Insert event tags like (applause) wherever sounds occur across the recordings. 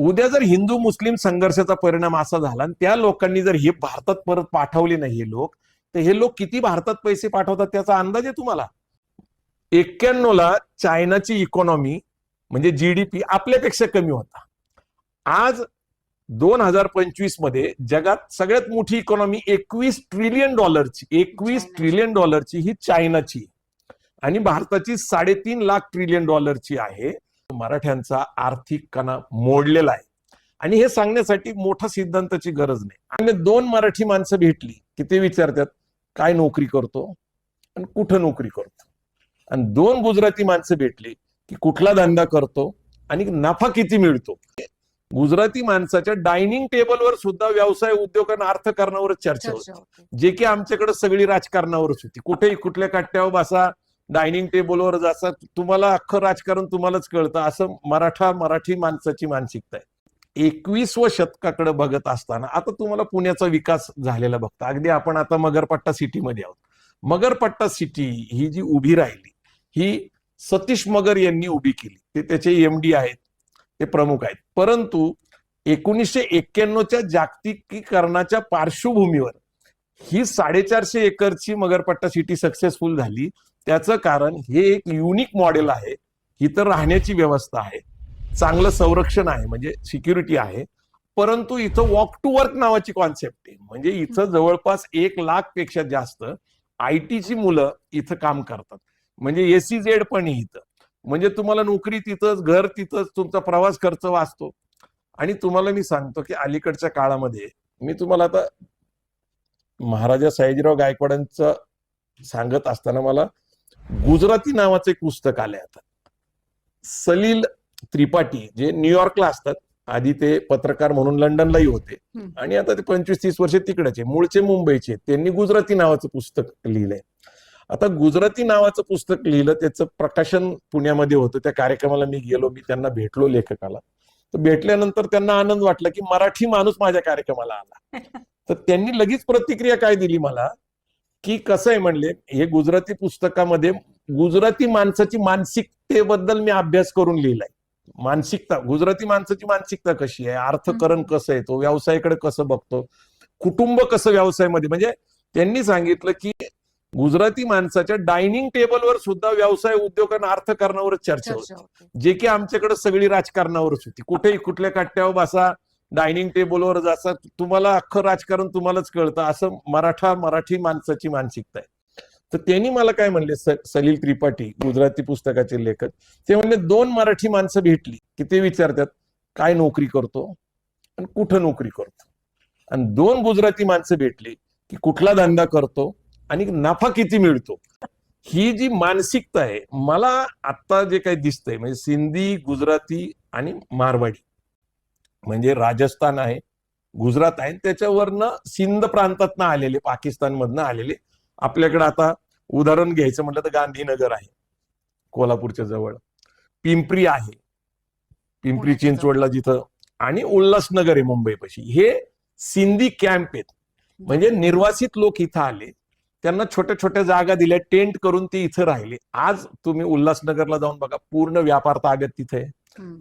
उद्या जर हिंदू मुस्लिम संघर्षाचा परिणाम असा झाला आणि त्या लोकांनी जर हे भारतात परत पाठवले नाही हे लोक तर हे लोक किती भारतात पैसे पाठवतात त्याचा अंदाज आहे तुम्हाला? एक्क्याण्णव ला चायनाची इकॉनॉमी म्हणजे जीडीपी आपल्यापेक्षा कमी होता. आज दोन हजार पंचवीसमध्ये जगात सगळ्यात मोठी इकॉनॉमी एकवीस ट्रिलियन डॉलरची एकवीस. ट्रिलियन डॉलरची ही चायनाची. आणि भारताची साडेतीन लाख ट्रिलियन डॉलरची आहे. मराठ्यांचा आर्थिक कणा मोडलेला आहे. आणि हे सांगण्यासाठी मोठा सिद्धांताची गरज नाही. आणि दोन मराठी माणसं भेटली की ते विचारतात काय नोकरी करतो? आणि कुठं नोकरी करतो? आणि दोन गुजराती माणसं भेटली की कुठला धंदा करतो आणि नफा किती मिळतो? गुजराती माणसाच्या डायनिंग टेबलवर सुद्धा व्यवसाय उद्योग आणि अर्थकारणावरच चर्चा होती. चर्चा होते. जे की आमच्याकडे सगळी राजकारणावरच होती. कुठेही कुठल्या कट्ट्यावर बसा डायनिंग टेबलवर जसा तुम्हाला अख्खं राजकारण तुम्हालाच कळतं. असं मराठा मराठी माणसाची मानसिकता आहे. एकवीसव शतकाकडे बघत असताना आता तुम्हाला पुण्याचा विकास झालेला बघता. अगदी आपण आता मगरपट्टा सिटीमध्ये आहोत. मगरपट्टा सिटी ही जी उभी राहिली ही सतीश मगर यांनी उभी केली. ते त्याचे एमडी आहेत ते प्रमुख आहेत. परंतु एकोणीसशे एक्क्याण्णवच्या जागतिकीकरणाच्या पार्श्वभूमीवर ही साडेचारशे एकरची मगरपट्टा सिटी सक्सेसफुल झाली. त्याचं कारण हे एक युनिक मॉडेल आहे. इथं राहण्याची व्यवस्था आहे. चांगलं संरक्षण आहे म्हणजे सिक्युरिटी आहे. परंतु इथं वॉक टू वर्क नावाची कॉन्सेप्ट आहे. म्हणजे इथं जवळपास एक लाखपेक्षा जास्त आय टीची मुलं इथं काम करतात. म्हणजे एसी जेड पण इथं. म्हणजे तुम्हाला नोकरी तिथंच घर तिथंच तुमचा प्रवास खर्च वाचतो. आणि तुम्हाला मी सांगतो की अलीकडच्या काळामध्ये मी तुम्हाला आता महाराजा सयाजीराव गायकवाडांचं सांगत असताना मला गुजराती नावाचं एक पुस्तक आलंय आता. सलील त्रिपाठी जे न्यूयॉर्कला असतात आधी ते पत्रकार म्हणून लंडनलाही होते. आणि आता ते पंचवीस तीस वर्ष तिकडेचे मूळचे मुंबईचे त्यांनी गुजराती नावाचं पुस्तक लिहिलंय. आता गुजराती नावाचं पुस्तक लिहिलं त्याचं प्रकाशन पुण्यामध्ये होतं. त्या कार्यक्रमाला मी गेलो मी त्यांना भेटलो लेखकाला. तर भेटल्यानंतर त्यांना आनंद वाटला की मराठी माणूस माझ्या कार्यक्रमाला आला. (laughs) तर त्यांनी लगेच प्रतिक्रिया काय दिली मला? की कसं आहे म्हणले हे गुजराती पुस्तकामध्ये गुजराती माणसाची मानसिकतेबद्दल मी अभ्यास करून लिहिलाय. मानसिकता गुजराती माणसाची मानसिकता कशी आहे? अर्थकरण कसं आहे? तो व्यवसायाकडे कसं बघतो? कुटुंब कसं व्यवसायामध्ये? म्हणजे त्यांनी सांगितलं की गुजराती माणसाच्या डायनिंग टेबलवर सुद्धा व्यवसाय उद्योग आणि अर्थकारणावरच चर्चा होती. जे की आमच्याकडे सगळी राजकारणावरच होती. कुठेही कुठल्या कट्ट्यावर बसा डायनिंग टेबलवर जसं तुम्हाला अख्खं राजकारण तुम्हालाच कळतं असं मराठा मराठी माणसाची मानसिकता आहे. तर त्यांनी मला काय म्हणले सलील त्रिपाठी गुजराती पुस्तकाचे लेखक ते म्हणले दोन मराठी माणसं भेटली की ते विचारतात काय नोकरी करतो आणि कुठं नोकरी करतो? आणि दोन गुजराती माणसं भेटली की कुठला धंदा करतो आणि नफा किती मिळतो. ही जी मानसिकता आहे मला आता जे काही दिसतंय म्हणजे सिंधी गुजराती आणि मारवाडी म्हणजे राजस्थान आहे गुजरात आहे त्याच्यावरनं सिंध प्रांतातनं आलेले पाकिस्तानमधनं आलेले. आपल्याकडे आता उदाहरण घ्यायचं म्हटलं तर गांधीनगर आहे कोल्हापूरच्या जवळ. पिंपरी आहे. पिंपरी चिंचवडला जिथं आणि उल्हासनगर आहे मुंबईपाशी. हे सिंधी कॅम्प आहेत. म्हणजे निर्वासित लोक इथं आले. त्यांना छोट्या छोट्या जागा दिल्या टेंट करून ते इथं राहिले. आज तुम्ही उल्हासनगरला जाऊन बघा पूर्ण व्यापार ताब्यात तिथे.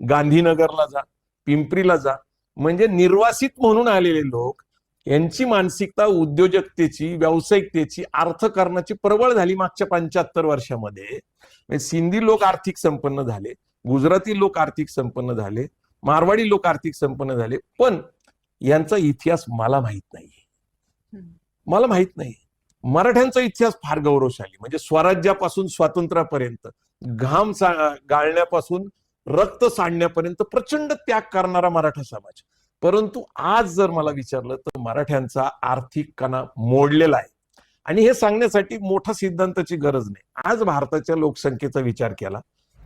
गांधीनगरला जा. पिंपरीला जा. म्हणजे निर्वासित म्हणून आलेले लोक यांची मानसिकता उद्योजकतेची व्यावसायिकतेची अर्थकारणाची प्रबळ झाली मागच्या पंच्याहत्तर वर्षामध्ये. म्हणजे सिंधी लोक आर्थिक संपन्न झाले गुजराती लोक आर्थिक संपन्न झाले मारवाडी लोक आर्थिक संपन्न झाले. पण यांचा इतिहास मला माहीत नाही. मला माहीत नाही. मराठ्यांचा इतिहास फार गौरवशाली. म्हणजे स्वराज्यापासून स्वातंत्र्यापर्यंत घाम गाळण्यापासून रक्त सांडण्यापर्यंत प्रचंड त्याग करणारा मराठा समाज. परंतु आज जर मला विचारलं तर मराठ्यांचा आर्थिक कणा मोडलेला आहे. आणि हे सांगण्यासाठी मोठा सिद्धांताची गरज नाही. आज भारताच्या लोकसंख्येचा विचार केला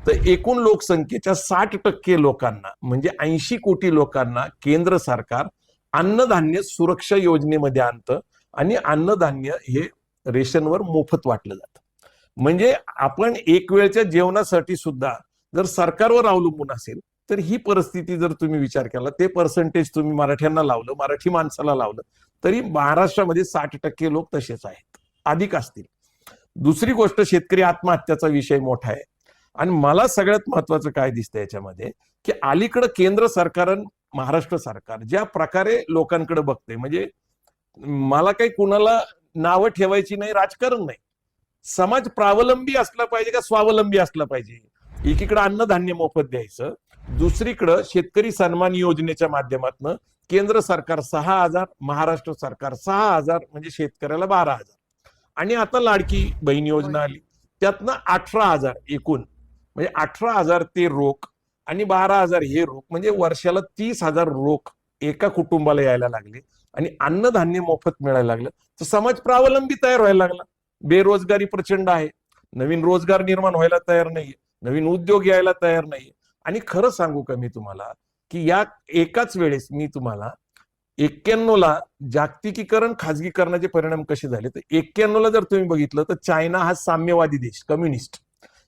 तर एकूण लोकसंख्येच्या साठ टक्के लोकांना म्हणजे ऐंशी कोटी लोकांना केंद्र सरकार अन्नधान्य सुरक्षा योजनेमध्ये आणतं आणि अन्नधान्य हे रेशनवर मोफत वाटलं जातं. म्हणजे आपण एक वेळच्या जेवणासाठी सुद्धा जर सरकारवर अवलंबून असेल तर ही परिस्थिती जर तुम्ही विचार केला ते पर्सेंटेज तुम्ही मराठ्यांना लावलं मराठी माणसाला लावलं तरी महाराष्ट्रामध्ये साठ टक्के लोक तसेच आहेत अधिक असतील. दुसरी गोष्ट शेतकरी आत्महत्याचा विषय मोठा आहे. आणि मला सगळ्यात महत्वाचं काय दिसतं याच्यामध्ये की अलीकडं केंद्र सरकार महाराष्ट्र सरकार ज्या प्रकारे लोकांकडे बघते म्हणजे मला काही कुणाला नावं ठेवायची नाही राजकारण नाही. समाज प्रावलंबी असला पाहिजे का स्वावलंबी असला पाहिजे? एकीकडे अन्नधान्य मोफत द्यायचं दुसरीकडं शेतकरी सन्मान योजनेच्या माध्यमातून केंद्र सरकार सहा हजार महाराष्ट्र सरकार सहा हजार म्हणजे शेतकऱ्याला बारा हजार. आणि आता लाडकी बहीण योजना आली. त्यातनं अठरा हजार एकूण म्हणजे अठरा हजार ते रोख आणि बारा हजार हे रोख म्हणजे वर्षाला तीस हजार रोख एका कुटुंबाला यायला लागले आणि अन्नधान्य मोफत मिळायला लागलं. तर समाज प्रावलंबी तयार व्हायला लागला. बेरोजगारी प्रचंड आहे. नवीन रोजगार निर्माण व्हायला तयार नाहीये. नवीन उद्योग यायला तयार नाही आणि खरं सांगू का मी तुम्हाला की या एकाच वेळेस मी तुम्हाला एक्क्याण्णव ला जागतिकीकरण खाजगीकरणाचे परिणाम कसे झाले? तर एक्क्याण्णव ला जर तुम्ही बघितलं तर चायना हा साम्यवादी देश कम्युनिस्ट.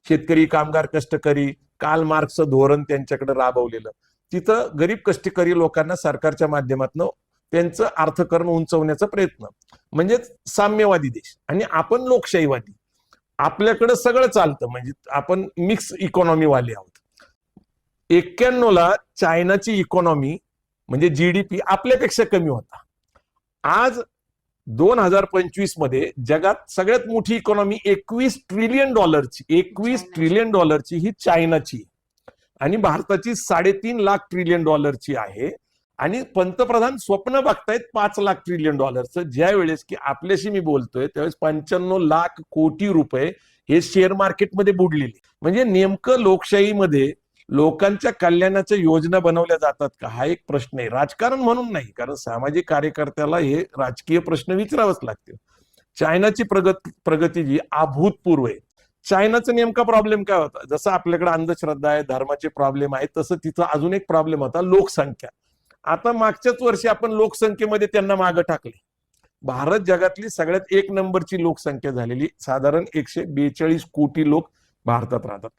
शेतकरी कामगार कष्टकरी काल मार्क्सचं धोरण त्यांच्याकडे राबवलेलं. तिथं गरीब कष्टकरी लोकांना सरकारच्या माध्यमातून त्यांचं अर्थकरण उंचवण्याचा प्रयत्न. म्हणजेच साम्यवादी देश. आणि आपण लोकशाहीवादी. आपल्याकडे सगळं चालतं. म्हणजे आपण मिक्स इकॉनॉमी वाले आहोत. एक्क्याण्णव ला चायनाची इकॉनॉमी म्हणजे जीडीपी आपल्यापेक्षा कमी होता. आज दोन हजार पंचवीसमध्ये जगात सगळ्यात मोठी इकॉनॉमी एकवीस ट्रिलियन डॉलरची एकवीस. ट्रिलियन डॉलरची ही चायनाची. आणि भारताची साडेतीन लाख ट्रिलियन डॉलरची आहे. आणि पंतप्रधान स्वप्न बघतायत पाच लाख ट्रिलियन डॉलरचं ज्या वेळेस की आपल्याशी मी बोलतोय त्यावेळेस पंच्याण्णव लाख कोटी रुपये हे शेअर मार्केटमध्ये बुडलेले. म्हणजे नेमकं लोकशाहीमध्ये लोकांच्या कल्याणाच्या योजना बनवल्या जातात का? हा एक प्रश्न आहे. राजकारण म्हणून नाही कारण सामाजिक कार्यकर्त्याला हे राजकीय प्रश्न विचारावेच लागतील. चायनाची प्रगत प्रगती जी अभूतपूर्व आहे. चायनाचा नेमका प्रॉब्लेम काय होता? जसं आपल्याकडे अंधश्रद्धा आहे धर्माचे प्रॉब्लेम आहे तसं तिथं अजून एक प्रॉब्लेम होता लोकसंख्या. आता मागच्याच वर्षी आपण लोकसंख्येमध्ये त्यांना मागं टाकले. भारत जगातली सगळ्यात एक नंबरची लोकसंख्या झालेली साधारण एकशे बेचाळीस कोटी लोक भारतात राहतात.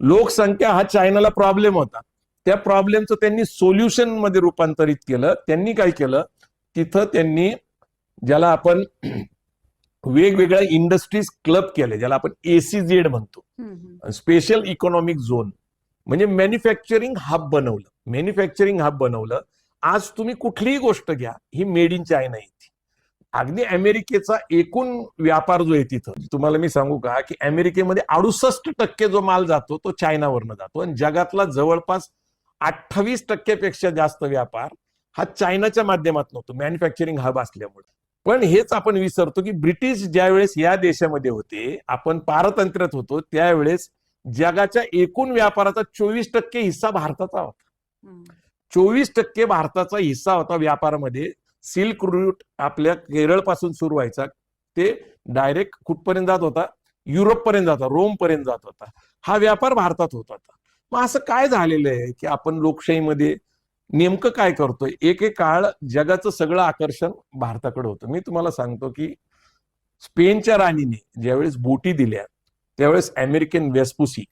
लोकसंख्या हा चायनाला प्रॉब्लेम होता. त्या प्रॉब्लेमचं त्यांनी सोल्युशनमध्ये रूपांतरित केलं. त्यांनी काय केलं? तिथं त्यांनी ज्याला आपण (clears throat) वेगवेगळ्या इंडस्ट्रीज क्लब केले ज्याला आपण एसीझेड म्हणतो. स्पेशल इकॉनॉमिक झोन म्हणजे मॅन्युफॅक्चरिंग हब बनवलं. मॅन्युफॅक्चरिंग हब बनवलं. आज तुम्ही कुठलीही गोष्ट घ्या ही मेड इन चायना येते अगदी अमेरिकेचा एकूण व्यापार जो आहे तिथं तुम्हाला मी सांगू का की अमेरिकेमध्ये अडुसष्ट टक्के जो माल जातो तो चायनावरनं जातो. आणि जगातला जवळपास अठ्ठावीस टक्क्यापेक्षा जास्त व्यापार हा चायनाच्या माध्यमातून होतो मॅन्युफॅक्चरिंग हब असल्यामुळे. पण हेच आपण विसरतो की ब्रिटिश ज्यावेळेस या देशामध्ये होते आपण पारतंत्र्यात होतो त्यावेळेस जगाच्या एकूण व्यापाराचा चोवीस टक्के हिस्सा भारताचा होता. चोवीस टक्के भारताचा हिस्सा होता व्यापारामध्ये. सिल्क रूट आपल्या केरळपासून सुरू व्हायचा. ते डायरेक्ट कुठपर्यंत जात होता? युरोप पर्यंत जात होता रोम पर्यंत जात होता. हा व्यापार भारतात होत होता. मग असं काय झालेलं आहे की आपण लोकशाहीमध्ये नेमकं काय करतोय? एक एक काळ जगाचं सगळं आकर्षण भारताकडे होतं. मी तुम्हाला सांगतो की स्पेनच्या राणीने ज्यावेळेस बोटी दिल्या त्यावेळेस अमेरिकन वेस्पुसी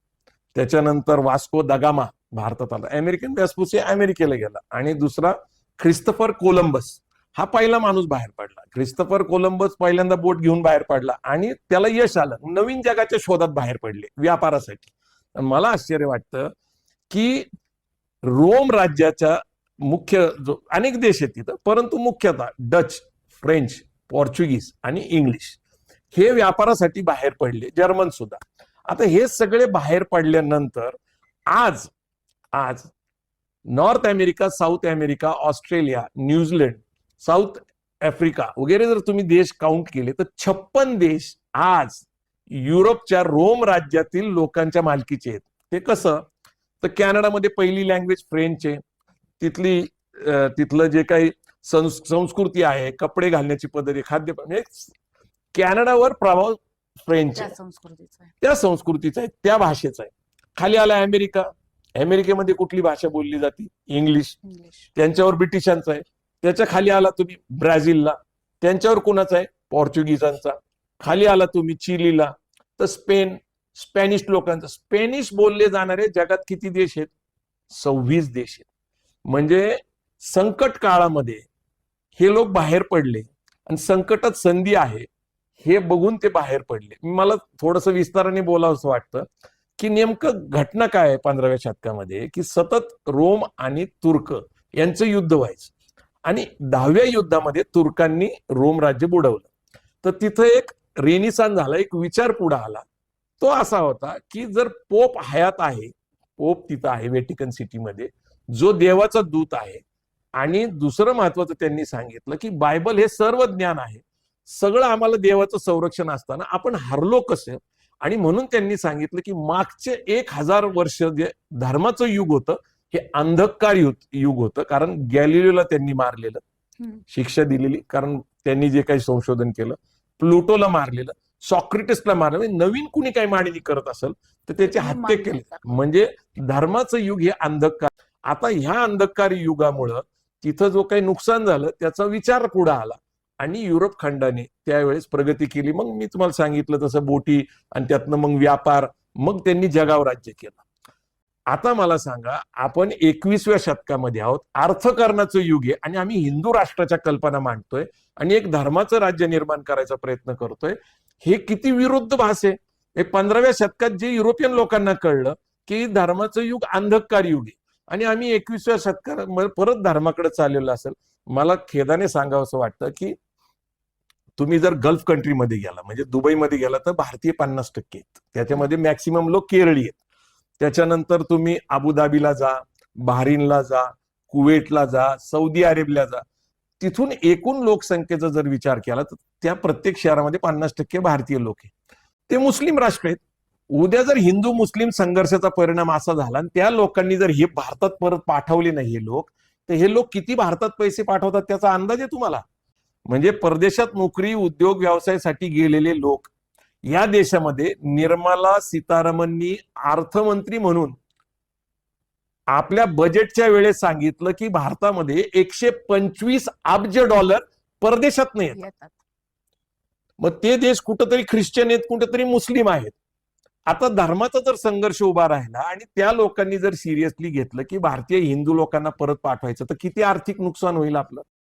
त्याच्यानंतर वास्को दगामा भारतात आला. अमेरिकन वेस्पुसी अमेरिकेला गेला. आणि दुसरा ख्रिस्तफर कोलंबस. हा पहिला माणूस बाहेर पडला. ख्रिस्तफर कोलंबस पहिल्यांदा बोट घेऊन बाहेर पडला. आणि त्याला यश आलं. नवीन जगाच्या शोधात बाहेर पडले. व्यापारासाठी. मला आश्चर्य वाटतं की रोम राज्याच्या मुख्य जो अनेक देश आहेत तिथं. परंतु मुख्यतः डच फ्रेंच पोर्चुगीज आणि इंग्लिश हे व्यापारासाठी बाहेर पडले. जर्मन सुद्धा. आता हे सगळे बाहेर पडल्यानंतर आज आज North America South America Australia New Zealand South Africa वगैरे जर तुम्ही देश काउंट केले तर छप्पन देश आज युरोपच्या रोम राज्यातील लोकांच्या मालकीचे आहेत. ते कसं? तर कॅनडामध्ये पहिली लँग्वेज फ्रेंच आहे. तिथली तिथलं जे काही संस- संस्कृती आहे कपडे घालण्याची पद्धती खाद्य म्हणजे कॅनडावर प्रभाव फ्रेंच. त्या संस्कृतीचा आहे. त्या भाषेचा आहे. खाली आला अमेरिका. अमेरिकेमध्ये कुठली भाषा बोलली जाते? इंग्लिश. त्यांच्यावर ब्रिटिशांचा आहे. त्याच्याखाली आला तुम्ही ब्राझीलला. त्यांच्यावर कोणाचा आहे? पोर्चुगीजांचा खाली आला तुम्ही चिलीला. तर स्पेन स्पॅनिश लोकांचा. स्पॅनिश बोलले जाणारे जगात किती देश आहेत? सव्वीस देश आहेत. म्हणजे संकट काळामध्ये हे लोक बाहेर पडले. आणि संकटात संधी आहे. हे बघून ते बाहेर पडले. मला थोडस विस्ताराने बोलावंसं वाटतं. की नेमकं घटना काय आहे पंधराव्या शतकामध्ये? की सतत रोम आणि तुर्क यांचं युद्ध व्हायचं. आणि दहाव्या युद्धामध्ये तुर्कांनी रोम राज्य बुडवलं. तर तिथं एक रेनिसान झाला एक विचार पुढे आला. तो असा होता की जर पोप हयात आहे पोप तिथं आहे वेटिकन सिटीमध्ये जो देवाचा दूत आहे. आणि दुसरं महत्वाचं त्यांनी सांगितलं की बायबल हे सर्व ज्ञान आहे. सगळं आम्हाला देवाचं संरक्षण असताना आपण हरलो कसं? आणि म्हणून त्यांनी सांगितलं की मागचे एक हजार वर्ष जे धर्माचं युग होतं हे अंधकार युग युग होतं. कारण गॅलिलिओला त्यांनी मारलेलं. शिक्षा दिलेली. कारण त्यांनी जे काही संशोधन केलं प्लुटोला मारलेलं सॉक्रेटिसला मारलं. म्हणजे नवीन कुणी काही मांडणी करत असेल तर त्याची हत्या केली. म्हणजे धर्माचं युग हे अंधकार. आता ह्या अंधकार युगामुळं तिथं जो काही नुकसान झालं त्याचा विचार पुढे आला. आणि युरोप खंडाने त्यावेळेस प्रगती केली. मग मी तुम्हाला सांगितलं तसं बोटी आणि त्यातनं मग व्यापार मग त्यांनी जगावर राज्य केलं. आता मला सांगा आपण एकवीसव्या शतकामध्ये आहोत. अर्थकारणाचं युग आहे आणि आम्ही हिंदू राष्ट्राच्या कल्पना मांडतोय आणि एक धर्माचं राज्य निर्माण करायचा प्रयत्न करतोय. हे किती विरुद्ध भास आहे? हे पंधराव्या शतकात जे युरोपियन लोकांना कळलं की धर्माचं युग अंधकार युग आहे. आणि आम्ही एकवीसव्या शतकात परत धर्माकडे चाललेलो असेल. मला खेदाने सांगावं असं वाटतं की तुम्ही जर गल्फ कंट्रीमध्ये गेला म्हणजे दुबईमध्ये गेला तर भारतीय पन्नास टक्के आहेत. त्याच्यामध्ये मॅक्सिमम लोक केरळी आहेत. त्याच्यानंतर तुम्ही अबुधाबीला जा बहारीनला जा कुवेटला जा सौदी अरेबियाला जा. तिथून एकूण लोकसंख्येचा जर विचार केला तर त्या प्रत्येक शहरामध्ये पन्नास टक्के भारतीय लोक आहेत. ते मुस्लिम राष्ट्र आहेत. उद्या जर हिंदू मुस्लिम संघर्षाचा परिणाम असा झाला आणि त्या लोकांनी जर हे भारतात परत पाठवले नाही हे लोक तर हे लोक किती भारतात पैसे पाठवतात त्याचा अंदाज आहे तुम्हाला? म्हणजे परदेशात नोकरी उद्योग व्यवसायासाठी गेलेले लोक या देशामध्ये निर्मला सीतारामननी अर्थमंत्री म्हणून आपल्या बजेटच्या वेळेस सांगितलं की भारतामध्ये एकशे पंचवीस अब्ज डॉलर परदेशात नाही येतात. मग ते देश कुठंतरी ख्रिश्चन आहेत कुठंतरी मुस्लिम आहेत. आता धर्माचा जर संघर्ष उभा राहिला आणि त्या लोकांनी जर सिरियसली घेतलं की भारतीय हिंदू लोकांना परत पाठवायचं तर किती आर्थिक नुकसान होईल आपलं?